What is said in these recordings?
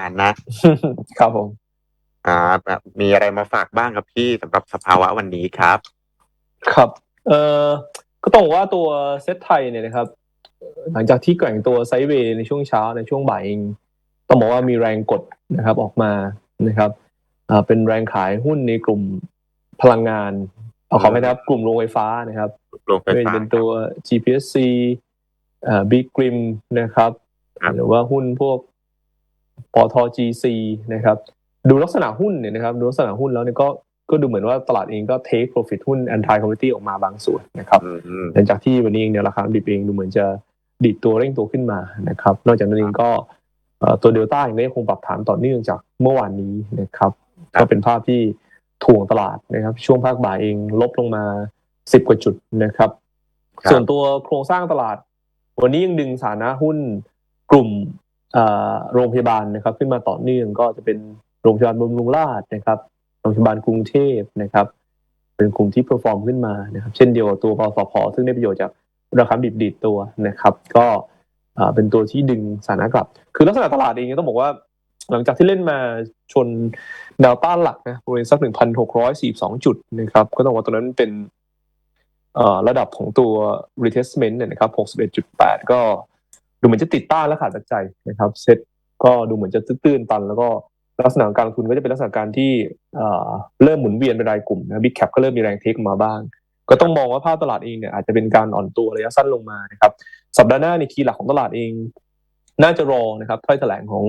การนะ ครับผมอ่าแบบมีอะไรมาฝากบ้างครับพี่สำหรับสภาวะวันนี้ครับ ครับ เอ่อก็ต้องบอกว่าตัวเซตไทยเนี่ยนะครับ หลังจากที่แกว่งตัวไซด์เวย์ในช่วงเช้าในช่วงบ่ายเองต้องบอกว่ามีแรงกดนะครับออกมานะครับอ่าเป็นแรงขายหุ้นในกลุ่มพลังงานเอาขอไม่นะครับ กลุ่มโรงไฟฟ้านะครับโรงไฟไม่ว่าฟ้าจะเป็นตัว GPSC อ่า Big Grim นะครับครับ หรือว่าหุ้นพวก ปตท GC นะครับดูลักษณะหุ้นเนี่ยนะครับดูลักษณะหุ้นแล้วเนี่ยก็ก็ดูเหมือนว่าตลาดเองก็ take profit หุ้น anti commodity ออกมาบางส่วนนะครับอืมหลังจากที่วันนี้เองเนี่ยราคาดิบเองดูเหมือนจะดีดตัวเร่งตัวขึ้นมานะครับ นอกจากนั้นเองก็เอ่อตัวเดลต้าเองก็ยังคงปรับฐานต่อเนื่องจากเมื่อวานนี้นะครับครับก็เป็นภาพที่ถ่วงตลาดนะครับ ช่วงภาคบ่ายเองลบลงมา 10 กว่าจุดนะครับ ส่วนตัวโครงสร้างตลาด วันนี้ยังดึงสถานะหุ้นกลุ่มเอ่อ โรงพยาบาลนะครับ ขึ้นมาต่อเนื่องก็จะเป็นโรงพยาบาลบำรุงราษฎร์นะครับ โรงพยาบาลกรุงเทพนะครับ เป็นกลุ่มที่เพอร์ฟอร์มขึ้นมานะครับ เช่นเดียวกับตัวปสพซึ่งได้ประโยชน์จากราคาดิบดีดตัวนะครับ ก็เป็นตัวที่ดึงสถานะกลับ คือลักษณะตลาดเองต้องบอกว่า หลังจากที่เล่นมาชนแนวต้านหลักนะบริเวณสักหนึ่งพันหกร้อยสี่สองจุดนะครับ ก็ต้องบอกว่าตรงนั้นเป็นเอ่อระดับของตัว retestment เนี่ยนะครับหกสิบเอ็ดจุดแปดก็ ดูเหมือนจะติดต้านและขาดปัจจัยนะครับเซ็ตก็ดูเหมือนจะตื้นตัน แล้วก็ลักษณะของการลงทุนก็จะเป็นลักษณะการที่เริ่มหมุนเวียนเป็นรายกลุ่มนะบิ๊กแคปก็เริ่มมีแรงเทคมาบ้าง ก็ต้องมองว่าภาพตลาดเองเนี่ยอาจจะเป็นการอ่อนตัวระยะสั้นลงมานะครับสัปดาห์หน้าในคีย์หลักของตลาดเอง น่าจะรอนะครับถ้อยแถลงของ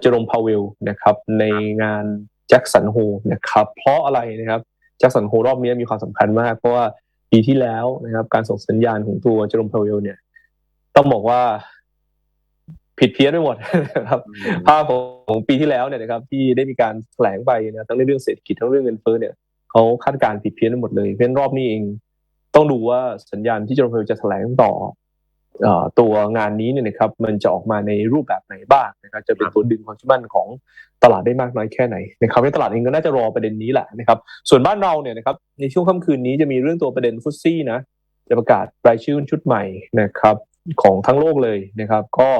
เจอร์มพาวเวลนะครับในงานแจ็คสันโฮนะครับเพราะอะไรนะครับแจ็คสันโฮรอบนี้มีความสำคัญมาก เพราะว่าปีที่แล้วนะครับการส่งสัญญาณของตัวเจอร์มพาวเวลเนี่ย ต้องบอกว่า ผิดเพี้ยนไปหมดนะครับ ภาพของปีที่แล้วเนี่ยนะครับ ที่ได้มีการแถลงไปนะทั้งในเรื่องเศรษฐกิจทั้งเรื่องเงินเฟ้อเนี่ยเขาคาดการณ์ผิดเพี้ยนไปหมดเลยเพราะฉะนั้นรอบนี้เอง ต้องดูว่าสัญญาณที่เจอร์มพาวเวลจะแถลงต่อเอ่อตัวงานนี้เนี่ยนะครับ มันจะออกมาในรูปแบบไหนบ้างนะครับ จะเป็นตัวดึงความเชื่อมั่นของตลาดได้มากน้อยแค่ไหนนะครับในตลาดเองก็น่าจะรอประเด็นนี้แหละนะครับ ส่วนบ้านเราเนี่ยนะครับ ในช่วงค่ำคืนนี้จะมีเรื่องตัวประเด็นฟุตซี่นะจะประกาศรายชื่อชุดใหม่นะครับ ของทั้งโลกเลยนะครับ ก็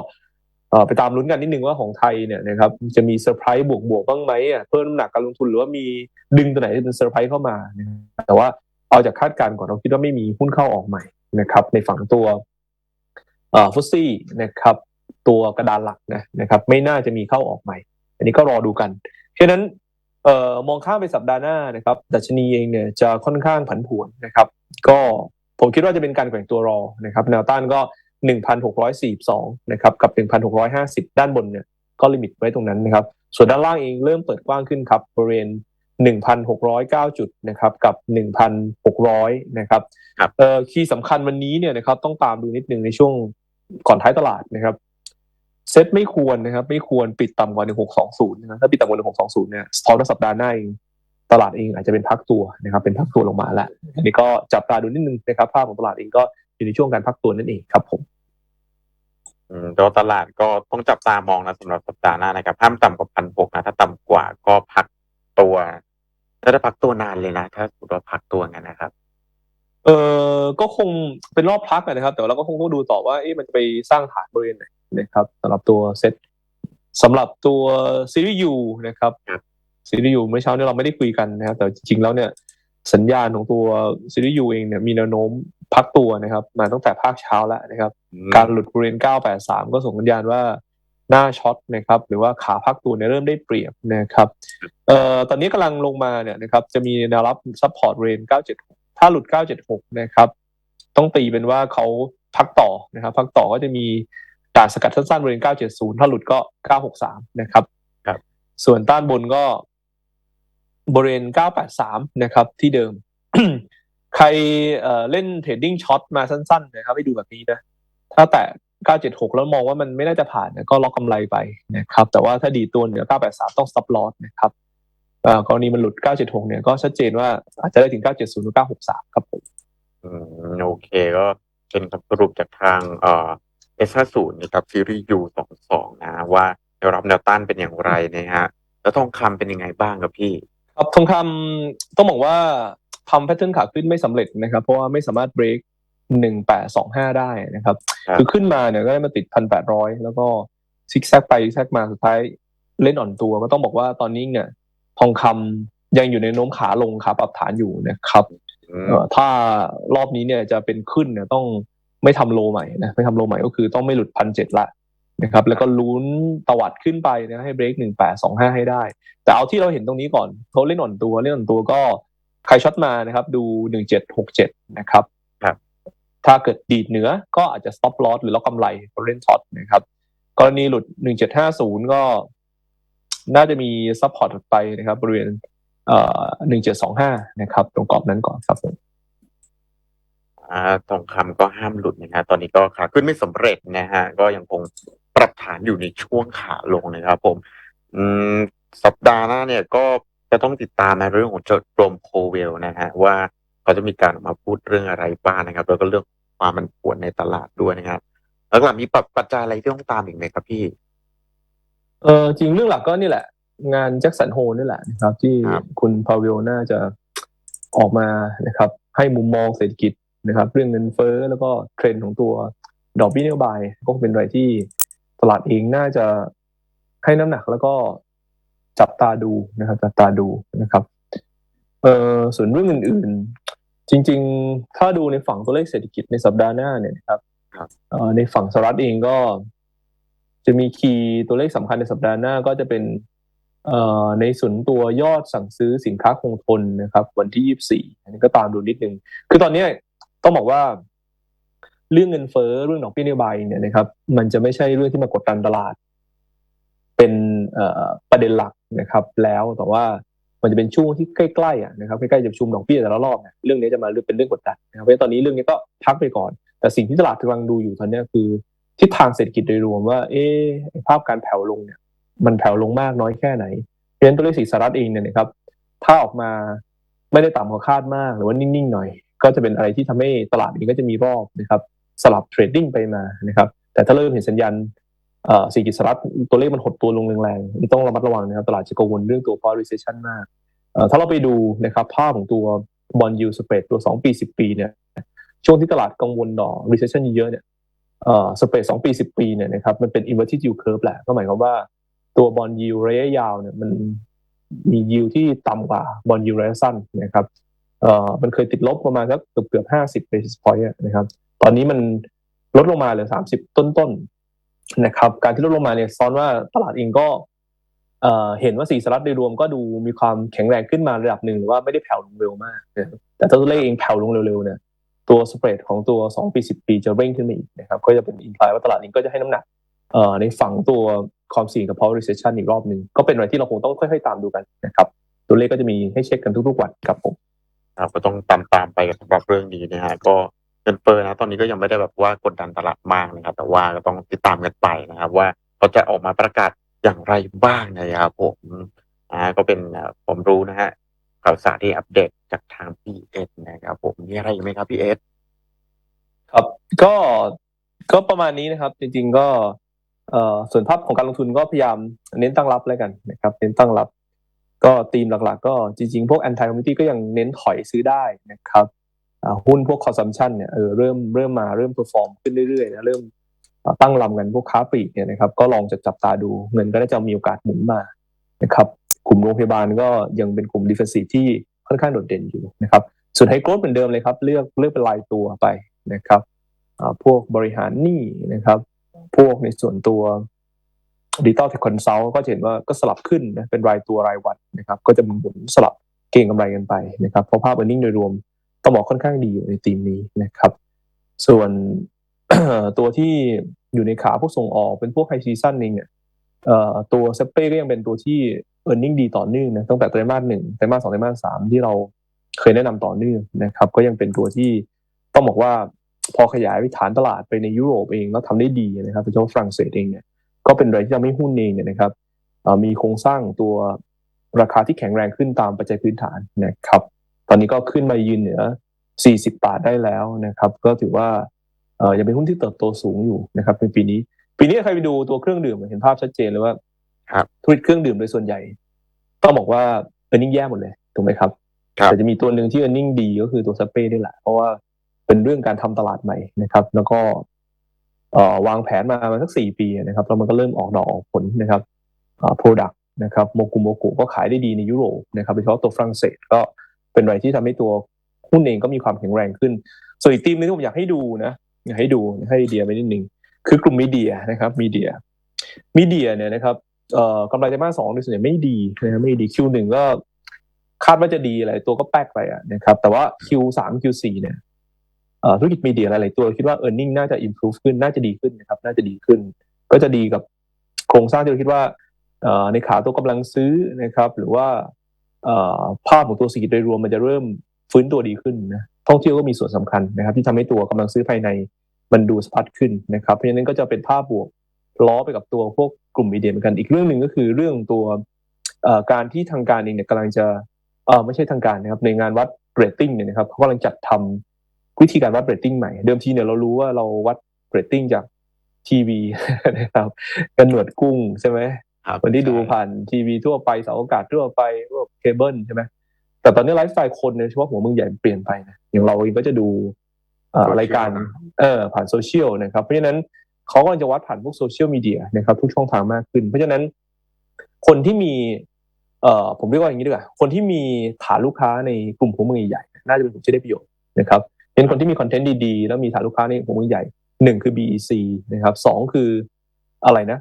ไปตามลุ้นกันนิดนึงว่าของไทยเนี่ยนะครับจะมีเซอร์ไพรส์บวกบวกๆบ้างไหมอะเพิ่มน้ำหนักการลงทุนหรือว่ามีดึงตัวไหนที่เป็นเซอร์ไพรส์เข้ามา แต่ว่าเอาจากคาดการณ์ก่อนเราคิดว่าไม่มีหุ้นเข้าออกใหม่นะครับ ในฝั่งตัวฟุตซี่นะครับ ตัวกระดานหลักนะนะครับ ไม่น่าจะมีเข้าออกใหม่ อันนี้ก็รอดูกันเพราะฉะนั้นเอ่อมองข้ามไปสัปดาห์หน้านะครับดัชนีเองเนี่ยจะค่อนข้างผันผวนนะครับ ก็ผมคิดว่าจะเป็นการแกว่งตัวรอนะครับแนวต้านก็ 1,642นะครับกับ 1,650 ด้านบนเนี่ยก็ลิมิตไว้ตรงนั้นนะครับ ส่วนด้านล่างเองเริ่มเปิดกว้างขึ้นครับบริเวณ 1,609 จุดนะครับกับ 1,600 นะครับครับเอ่อคีย์สำคัญวันนี้เนี่ยนะครับต้องตามดูนิดนึงในช่วงก่อนท้ายตลาดนะครับเซ็ตไม่ควรนะครับ ไม่ควรปิดต่ำกว่า 1620นะครับถ้าปิดต่ำกว่า 1620 เนี่ยสตอร์สัปดาห์หน้าเองตลาดเองอาจจะเป็นพักตัวนะครับ เป็นพักตัวลงมาแล้วอันนี้ก็จับตาดูนิดนึงนะครับ ภาพของตลาดเองก็อยู่ในช่วงการพักตัวนั่นเองครับผม อืมตัวตลาดก็ต้องจับตามองนะสำหรับสัปดาห์หน้านะครับห้ามต่ำกว่าพันหกนะถ้าต่ำกว่าก็พักตัว ถ้าจะพักตัวนานเลยนะ ถ้าสมมติว่าพักตัวงั้นนะครับ เออก็คงเป็นรอบพักอะนะครับ แต่ว่าเราก็คงต้องดูต่อว่าเอ๊ะมันจะไปสร้างฐานบริเวณไหนนะครับสำหรับตัวเซ็ตสำหรับตัวซีรีส์ยูนะครับครับซีรีส์ยูเมื่อเช้าเนี่ยเราไม่ได้คุยกันนะครับ แต่จริงๆแล้วเนี่ยสัญญาณของตัวซีรีส์ยูเองเนี่ยมีแนวโน้ม พักตัวนะครับ มาตั้งแต่ภาคเช้าแล้วนะครับอืมการหลุดบริเวณ 983 ก็ส่งสัญญาณว่าหน้าช็อตนะครับ หรือว่าขาพักตัวเนี่ยเริ่มได้เปรียบนะครับเอ่อตอนนี้กำลังลงมาเนี่ยนะครับ จะมีแนวรับซัพพอร์ตเรน 976 ถ้าหลุด 976 นะครับ ต้องตีเป็นว่าเขาพักต่อนะครับ พักต่อก็จะมีด่านสกัดสั้นๆบริเวณ970 ถ้าหลุดก็ 963 นะครับครับ ส่วนต้านบนก็บริเวณ 983 นะครับ ที่เดิม ใครเอ่อเล่นเทรดดิ้งช็อตมาสั้นๆนะครับให้ดูแบบนี้นะ ถ้าแตะ 976 แล้วมองว่ามันไม่น่าจะผ่านเนี่ยก็ล็อกกำไรไปนะครับ แต่ว่าถ้าดีดตัวเหนือ 983 ต้อง stop loss นะครับเอ่อกรณีมันหลุด 976 เนี่ยก็ชัดเจนว่าอาจจะได้ถึง 970 หรือ 963 ครับผมอืมโอเคก็เป็นคำสรุปจากทางเอ่อ S50 นะครับซีรีส์ U22 นะว่าแนวรับแนวต้านเป็นอย่างไรนะฮะแล้วทองคำเป็นยังไงบ้างครับพี่ครับทองคำต้องบอกว่า ทำแพทเทิร์นขาขึ้นไม่สำเร็จนะครับ เพราะว่าไม่สามารถ break 1825ได้นะครับครับ คือขึ้นมาเนี่ยก็ได้มาติด1,800แล้วก็ซิกแซกไปซิกแซกมาสุดท้ายเล่นอ่อนตัวก็ต้องบอกว่าตอนนี้เนี่ยทองคำยังอยู่ในโน้มขาลงขาปรับฐานอยู่นะครับอืมเอ่อถ้ารอบนี้เนี่ยจะเป็นขึ้นเนี่ยต้องไม่ทำโลใหม่นะไม่ทำโลใหม่ก็คือต้องไม่หลุดพันเจ็ดละนะครับ แล้วก็ลุ้นตวัดขึ้นไปนะให้เบรกหนึ่งแปดสองห้าให้ได้ แต่เอาที่เราเห็นตรงนี้ก่อนเขาเล่นอ่อนตัวเล่นอ่อนตัวก็ ใครช็อตมานะครับ ดูหนึ่งเจ็ดหกเจ็ดนะครับครับถ้าเกิดดีดเหนือก็อาจจะ stop loss หรือล็อกกำไรเขาเล่นช็อตนะครับ กรณีหลุดหนึ่งเจ็ดห้าศูนย์ก็น่าจะมีซัพพอร์ตถัดไปนะครับ บริเวณเอ่อหนึ่งเจ็ดสองห้านะครับ ตรงกรอบนั้นก่อนครับผมอ่าทองคำก็ห้ามหลุดนะฮะตอนนี้ก็ขาขึ้นไม่สำเร็จนะฮะ ก็ยังคงปรับฐานอยู่ในช่วงขาลงนะครับผมอืมสัปดาห์หน้าเนี่ยก็ จะต้องติดตามในเรื่องของเจกรมโคเวลนะฮะว่าเขาจะมีการออกมาพูดเรื่องอะไรบ้างนะครับ แล้วก็เรื่องความมันปวดในตลาดด้วยนะครับแล้วหลังมีปัจจัยอะไรที่ต้องตามอีกไหมครับพี่ เออจริงเรื่องหลักก็นี่แหละ งานแจ็คสันโฮนี่แหละนะครับ ที่ครับคุณพาเวลน่าจะออกมานะครับ ให้มุมมองเศรษฐกิจนะครับ เรื่องเงินเฟ้อแล้วก็เทรนด์ของตัวดอกเบี้ยนโยบายก็เป็นอะไรที่ตลาดเองน่าจะให้น้ำหนักแล้วก็ จับตาดูนะครับจับตาดูนะครับเออส่วนเรื่องอื่นๆ จริง ๆ ถ้าดูในฝั่งตัวเลขเศรษฐกิจในสัปดาห์หน้าเนี่ยนะครับครับเอ่อในฝั่งสหรัฐเองก็ จะมีคีย์ตัวเลขสำคัญในสัปดาห์หน้าก็จะเป็นเอ่อในส่วนตัวยอดสั่งซื้อสินค้าคงทนนะครับ วันที่24อันนี้ก็ตามดูนิดนึง คือตอนเนี้ยต้องบอกว่า เรื่องเงินเฟ้อเรื่องดอกเบี้ยนโยบายเนี่ยนะครับ มันจะไม่ใช่เรื่องที่มากดดันตลาด เป็นเอ่อประเด็นหลัก นะครับ แล้วแต่ว่ามันจะเป็นช่วงที่ใกล้ๆอะนะครับใกล้ๆจะประชุมดอกเบี้ยแต่ละรอบเนี่ยเรื่องนี้จะมาเป็นเรื่องกดดันนะครับเพราะตอนนี้เรื่องนี้ก็พักไปก่อน แต่สิ่งที่ตลาดกำลังดูอยู่ตอนนี้คือทิศทางเศรษฐกิจโดยรวมว่า เอ๊ะไอ้ภาพการแผ่วลงเนี่ยมันแผ่วลงมากน้อยแค่ไหนเพราะฉะนั้นตัวเลขสีสหรัฐเองเนี่ยนะครับถ้าออกมาไม่ได้ต่ำกว่าคาดมากหรือว่านิ่งๆหน่อย ก็จะเป็นอะไรที่ทำให้ตลาดเองก็จะมีรอบนะครับสลับเทรดดิ้งไปมานะครับแต่ถ้าเริ่มเห็นสัญญาณ เอ่อเศรษฐกิจสหรัฐตัวเลขมันหดตัวลงแรงๆนี่ต้องระมัดระวังนะครับตลาดจะกังวลเรื่องตัว foreign recession มากถ้าเราไปดูนะครับภาพของตัว bond yield spread ตัว 2 ปี 10 ปีเนี่ยช่วงที่ตลาดกังวลต่อ recession เยอะๆเนี่ยสเปรดสองปีสิบปีเนี่ยนะครับมันเป็น inverted yield curve แหละก็หมายความว่าตัวบอลยิวระยะยาวเนี่ยมันมียิวที่ต่ำกว่าบอลยิวระยะสั้นนะครับเอ่อมันเคยติดลบประมาณสักเกือบเกือบห้าสิบ basis point อะนะครับ ตอนนี้มันลดลงมาเหลือสามสิบต้นๆ นะครับการที่ลดลงมาเนี่ยซ้อนว่าตลาดเองก็เห็นว่าสีสหรัฐโดยรวมก็ดูมีความแข็งแรงขึ้นมาระดับหนึ่งหรือว่าไม่ได้แผ่วลงเร็วมาก แต่ถ้าตัวเลขเองแผ่วลงเร็วๆเนี่ยตัวสเปรดของตัว 2 ปี 10 ปีจะเร่งขึ้นมาอีกนะครับก็จะเป็นอินพลายว่าตลาดนี้ก็จะให้น้ำหนักในฝั่งตัวความเสี่ยงกับ power recession อีกรอบหนึ่งก็เป็นอะไรที่เราคงต้องค่อยๆตามดูกันนะครับตัวเลขก็จะมีให้เช็คกันทุกๆวันครับผมก็ต้องตามตามไปสำหรับเรื่องนี้นะฮะก็ เงินเฟ้อนะตอนนี้ก็ยังไม่ได้แบบว่ากดดันตลาดมากนะครับ แต่ว่าก็ต้องติดตามกันไปนะครับ ว่าเขาจะออกมาประกาศอย่างไรบ้างนะครับผมอ่าก็เป็นผมรู้นะฮะข่าวสารที่อัปเดตจากทางพีเอสนะครับผมมีอะไรอีกไหมครับพีเอสครับก็ก็ประมาณนี้นะครับ จริง ๆ ก็เอ่อส่วนภาพของการลงทุนก็พยายามเน้นตั้งรับแล้วกันนะครับ เน้นตั้งรับ ก็ธีมหลักๆ ก็จริง ๆ พวก anti commodity ก็ยังเน้นถอยซื้อได้นะครับ หุ้นพวก consumption เนี่ยเออเริ่มเริ่มมาเริ่ม perform ขึ้นเรื่อยๆนะเริ่มตั้งลำกันพวกค้าปลีกเนี่ยนะครับก็ลองจะจับตาดูเงินก็น่าจะมีโอกาสหมุนมานะครับกลุ่มโรงพยาบาลก็ยังเป็นกลุ่ม defensive ที่ค่อนข้างโดดเด่นอยู่นะครับส่วนไฮโกรดเหมือนเดิมเลยครับ เลือกเลือกเป็นรายตัวไปนะครับพวกบริหารหนี้นะครับ พวกในส่วนตัวดิจิตอลเทคคอนซัลก็จะเห็นว่าก็สลับขึ้นนะเป็นรายตัวรายวันนะครับ ก็จะหมุนสลับเก็งกำไรกันไปนะครับเพราะภาพ e a r n i n g โดยรวม ต้องบอกค่อนข้างดีอยู่ในทีมนี้นะครับ ส่วนตัวที่อยู่ในขาพวกส่งออกเป็นพวกไฮซีซันเองเนี่ยตัวเซเป้ก็ยังเป็นตัวที่ e a r n i n g ดีต่อเนื่องนะตั้งแต่ไตรมาสหนึ่งไตรมาสสองไตรมาสสามที่เราเคยแนะนำต่อเนื่องนะครับ ก็ยังเป็นตัวที่ต้องบอกว่าพอขยายฐานตลาดไปในยุโรปเองแล้วทำได้ดีนะครับโดยเฉพาะฝรั่งเศสเองเนี่ยก็เป็นอะไรที่ทำให้หุ้นเองเนี่ยนะครับมีโครงสร้างตัวราคาที่แข็งแรงขึ้นตามปัจจัยพื้นฐานนะครับ ตอนนี้ก็ขึ้นมายืนเหนือ 40 บาทได้แล้วนะครับ ก็ถือว่าเอ่อยังเป็นหุ้นที่เติบโตสูงอยู่นะครับในปีนี้ ปีนี้ใครไปดูตัวเครื่องดื่มเห็นภาพชัดเจนเลยว่าครับธุรกิจเครื่องดื่มโดยส่วนใหญ่ ต้องบอกว่า e a r n i n g แย่หมดเลยถูกไหมครับครับแต่จะมีตัวหนึ่งที่ e a r n i n g ดีก็คือตัวสเป้นี่แหละเพราะว่าเป็นเรื่องการทำตลาดใหม่นะครับ แล้วก็เอ่อวางแผนมาประมาณสักสี่ปีนะครับแล้วมันก็เริ่มออกดอกออกผลนะครับอ่า product นะครับโมกุโมกุก็ขายได้ดีในยุโรปนะครับโดยเฉพาะตัวฝรั่งเศสก็ เป็นอะไรที่ทำให้ตัวหุ้นเองก็มีความแข็งแรงขึ้น ส่วนอีกทีมนึงที่ผมอยากให้ดูนะอยากให้ดูให้ไอเดียไปนิดนึงคือกลุ่มมีเดียนะครับมีเดียมีเดียเนี่ยนะครับเอ่อกำไรไตรมาสสองในส่วนใหญ่ไม่ดีนะครับไม่ดี Q1 ก็คาดว่าจะดีหลายตัวก็แป๊กไปอะนะครับแต่ว่า Q3 Q4 เนี่ยเอ่อธุรกิจมีเดียหลาย ๆ ตัวคิดว่า e a r n i n g น่าจะ improve ขึ้นน่าจะดีขึ้นนะครับน่าจะดีขึ้น ก็จะดีกับโครงสร้างที่เราคิดว่าเอ่อในขาตัวกำลังซื้อนะครับ หรือว่า ภาพของตัวเศรษฐกิจโดยรวมมันจะเริ่มฟื้นตัวดีขึ้นนะท่องเที่ยวก็มีส่วนสำคัญนะครับ ที่ทำให้ตัวกำลังซื้อภายในมันดูสะพัดขึ้นนะครับเพราะฉะนั้นก็จะเป็นภาพบวกล้อไปกับตัวพวกกลุ่มมีเดียเหมือนกัน อีกเรื่องหนึ่งก็คือเรื่องตัวการที่ทางการเองเนี่ยกำลังจะเออไม่ใช่ทางการนะครับในงานวัดเรตติ้งเนี่ยนะครับเขากำลังจัดทำวิธีการวัดเรตติ้งใหม่ เดิมทีเนี่ยเรารู้ว่าเราวัดเรตติ้งจากทีวีนะครับกันหนวดกุ้งใช่ไหม ครับคนที่ดูผ่านทีวีทั่วไปเสาอากาศทั่วไปพวกเคเบิลใช่ไหมแต่ตอนนี้ไลฟ์สไตล์คนเนี่ยเฉพาะหัวเมืองใหญ่เปลี่ยนไปนะอย่างเราเองก็จะดูเอ่อรายการเออผ่านโซเชียลนะครับ เพราะฉะนั้นเขาก็จะวัดผ่านพวกโซเชียลมีเดียนะครับ ทุกช่องทางมากขึ้น เพราะฉะนั้นคนที่มีเอ่อผมเรียกว่าอย่างนี้ดีกว่าคนที่มีฐานลูกค้าในกลุ่มหัวเมืองใหญ่ๆน่าจะเป็นกลุ่มที่ได้ประโยชน์นะครับเป็นคนที่มีคอนเทนต์ดีๆ แล้วมีฐานลูกค้าในหัวเมืองใหญ่หนึ่งคือ BEC นะครับสองคืออะไรนะ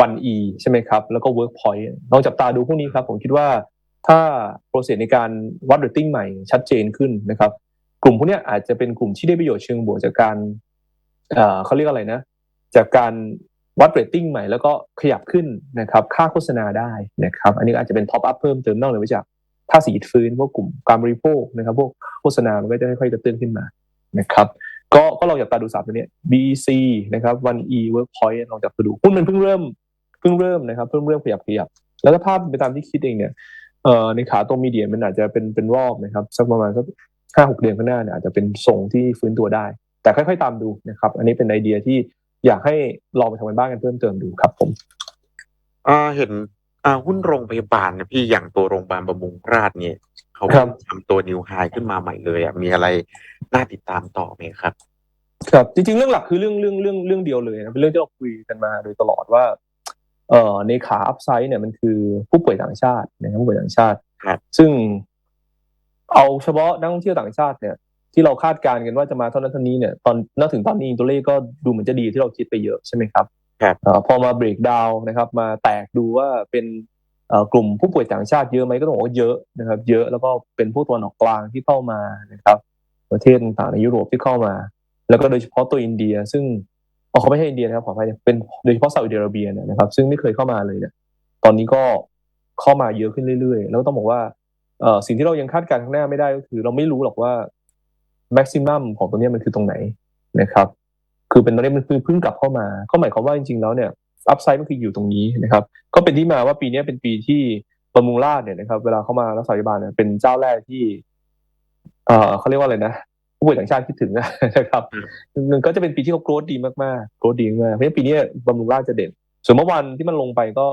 1E ใช่ไหมครับ แล้วก็ Workpoint ลองจับตาดูพวกนี้ครับ ผมคิดว่าถ้า process ในการวัด rating ใหม่ชัดเจนขึ้นนะครับ กลุ่มพวกนี้อาจจะเป็นกลุ่มที่ได้ประโยชน์เชิงบวกจากการเขาเรียกอะไรนะ จากการวัด rating ใหม่แล้วก็ขยับขึ้นนะครับ ค่าโฆษณาได้นะครับ อันนี้อาจจะเป็น top up เพิ่มเติมนอกเหนือไปจากภาษีฟื้นพวกกลุ่มการบริโภคนะครับ พวกโฆษณา มันก็จะค่อยๆกระตุ้นขึ้นมานะครับก็ก็ลองจับตาดูสามตัวนี้ BEC นะครับ 1E Workpoint ลองจับตาดูหุ้นมันเพิ่งเริ่ม พิ่งเริ่มนะครับเพิ่งเริ่มขยับขยับ แล้วถ้าภาพเป็นไปตามที่คิดเองเนี่ยเอ่อในขาตัวมีเดียมันอาจจะเป็นเป็นรอบนะครับสักประมาณสักห้าหกเดือนข้างหน้าเนี่ยอาจจะเป็นทรงที่ฟื้นตัวได้ แต่ค่อยๆตามดูนะครับ อันนี้เป็นไอเดียที่อยากให้ลองไปทำกันบ้านกันเพิ่มเติมดูครับผมอ่าเห็นอ่าหุ้นโรงพยาบาลนะพี่อย่างตัวโรงพยาบาลบำรุงราษฎร์เนี่ยเขาครับทำตัวนิวไฮขึ้นมาใหม่เลยอะมีอะไรน่าติดตามต่อไหมครับ ครับจริงๆเรื่องหลักคือเรื่องเรื่องเรื่องเรื่องเดียวเลยนะเป็นเรื่องที่เราคุยกันมาโดยตลอดว่า เอ่อในขาอัพไซด์เนี่ยมันคือผู้ป่วยต่างชาตินะครับผู้ป่วยต่างชาติครับซึ่งเอาเฉพาะนักท่องเที่ยวต่างชาติเนี่ย ที่เราคาดการณ์กันว่าจะมาเท่านั้นเท่านี้เนี่ยตอนณถึงตอนนี้ตัวเลขก็ดูเหมือนจะดีที่เราคิดไปเยอะใช่ไหมครับครับเอ่อพอมาเบรกดาวน์นะครับมาแตกดูว่าเป็นเอ่อกลุ่มผู้ป่วยต่างชาติเยอะไหมก็ต้องบอกว่าเยอะนะครับ เยอะแล้วก็เป็นผู้ตะวันออกกลางที่เข้ามานะครับ ประเทศต่างๆในยุโรปที่เข้ามา แล้วก็โดยเฉพาะตัวอินเดีย ซึ่ง อเขาไม่ใช่อินเดียนะครับขออภัยเป็นโดยเฉพาะซาอุดิอาระเบียเนี่ยนะครับ ซึ่งไม่เคยเข้ามาเลยเนี่ย ตอนนี้ก็เข้ามาเยอะขึ้นเรื่อยๆ แล้วต้องบอกว่าเอ่อสิ่งที่เรายังคาดการณ์ข้างหน้าไม่ได้ก็คือ เราไม่รู้หรอกว่าแม็กซิมัมของตัวนี้มันคือตรงไหนนะครับ คือเป็นตอนนี้มันเพิ่เพิ่งกลับเข้ามา ก็หมายความว่าจริงๆแล้วเนี่ยอัพไซด์มันคืออยู่ตรงนี้นะครับ ก็เป็นที่มาว่าปีนี้เป็นปีที่บำรุงราษฎร์เนี่ยนะครับ เวลาเข้ามารักษาพยาบาลเนี่ยเป็นเจ้าแรกที่ เอ่อเขาเรียกว่าอะไรนะ ผู้ป่วยต่างชาติคิดถึงนะครับมันก็จะเป็นปีที่เขาโกรธดีมากๆโกรธดีมากเพราะฉะนั้นปีนี้บำรุงราษฎร์จะเด่น ส่วนเมื่อวันที่มันลงไปก็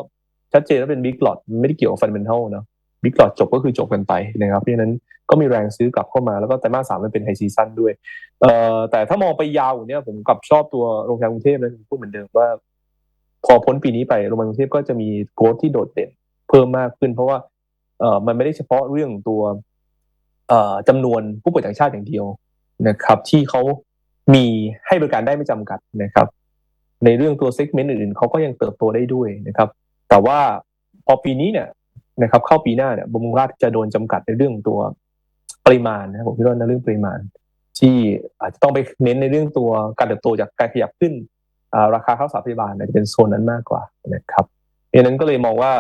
ชัดเจนว่าเป็นบิ๊กหลอดไม่ได้เกี่ยวกับฟันเ e นเทลเนาะบิ๊กหลอดจบก็คือจบกันไปนะครับเพราะฉะนั้นก็มีแรงซื้อกลับเข้ามาแล้วก็ไตรมาสสามมันเป็นไฮซีซั่นด้วยเอ่อแต่ถ้ามองไปยาวกว่านี้ผมกลับชอบตัวโรงพยาบาลกรุงเทพนะผมพูดเหมือนเดิมว่า พอพ้นปีนี้ไปโรงพยาบาลกรุงเทพก็จะมีโกรธที่โดดเด่นเพิ่มมากขึ้น เพราะว่าเอ่อมันไม่ได้เฉพาะเรื่องตัวเอ่อจำนวนผู้ป่วยต่างชาติอย่างเดียว นะครับ ที่เขามีให้บริการได้ไม่จำกัดนะครับ ในเรื่องตัวเซกเมนต์อื่นๆเขาก็ยังเติบโตได้ด้วยนะครับ แต่ว่าพอปีนี้เนี่ยนะครับ เข้าปีหน้าเนี่ยบำรุงราษฎร์จะโดนจำกัดในเรื่องตัวปริมาณนะผมคิดว่าในเรื่องปริมาณ ที่อาจจะต้องไปเน้นในเรื่องตัวการเติบโตจากการขยับขึ้นราคาข้าวสาพยาบาลจะเป็นโซนนั้นมากกว่านะครับดังนั้นก็เลยมองว่า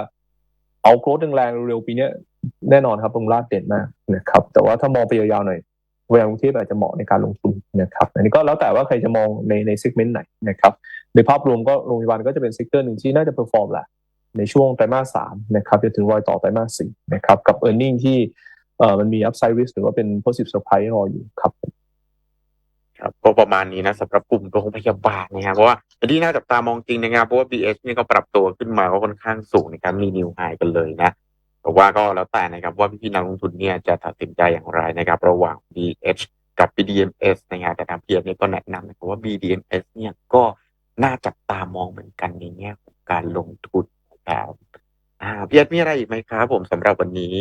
เอาโกรธแรงๆเร็วๆปีนี้แน่นอนครับบำรุงราษฎร์เด่นมากนะครับ แต่ว่าถ้ามองไปยาวๆหน่อย โรงพยาลกรุงเทพอาจจะเหมาะในการลงทุนนะครับอันนี้ก็แล้วแต่ว่าใครจะมองในในเซกเมนต์ไหนนะครับในภาพรวมก็โรงพยาบาลก็จะเป็นเซกเตอร์หนึ่งที่น่าจะเพอร์ฟอร์มแหละในช่วงไตรมาสสามนะครับจนถึงรอยต่อไตรมาสสี่นะครับกับ e a r n i n g ที่เอ่อมันมี upside risk หรือว่าเป็น positive surprise รออยู่ครับครับก็ประมาณนี้นะสำหรับกลุ่มโรงพยาบาลนะครับเพราะว่าที่น่าจับตามองจริงนะครับเพราะว่า BS นี่ก็ปรับตัวขึ้นมาก็ค่อนข้างสูงนะครับมีนิวไฮกันเลยนะ แต่ว่าก็แล้วแต่นะครับว่าพี่ๆนักลงทุนเนี่ยจะตัดสินใจอย่างไรนะครับ ระหว่าง BH กับ BDMs นะครับแต่ทางเพียรเนี่ยก็แนะนำนะครับว่า BDMs เนี่ยก็น่าจับตามองเหมือนกันในแง่ของการลงทุนนะครับพี่เอ็ดมีอะไรอีกไหมครับผมสำหรับวันนี้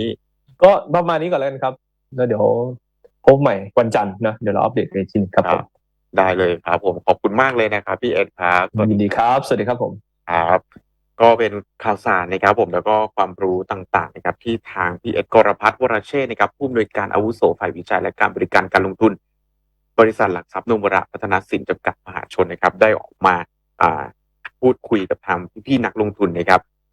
ก็ประมาณนี้ก่อนแล้วกันครับแล้วเดี๋ยวพบใหม่วันจันทร์นะเดี๋ยวเราอัปเดตกันอีกทีหนึงครับผมได้เลยครับผมขอบคุณมากเลยนะครับพี่เอ็ดครับสวัสยินดีครับ สวัสดีครับผมครับ ก็เป็นข่าวสารนะครับผมแล้วก็ความรู้ต่างๆนะครับที่ทางพี่เอ็ดกรพัฒน์วรเชษนะครับผู้อำนวยการอาวุโสฝ่ายวิจัยและการบริการการลงทุน บริษัทหลักทรัพย์นุมระพัฒนาสินจำกัดมหาชนนะครับ ได้ออกมาพูดคุยกับทางพี่ๆนักลงทุนนะครับ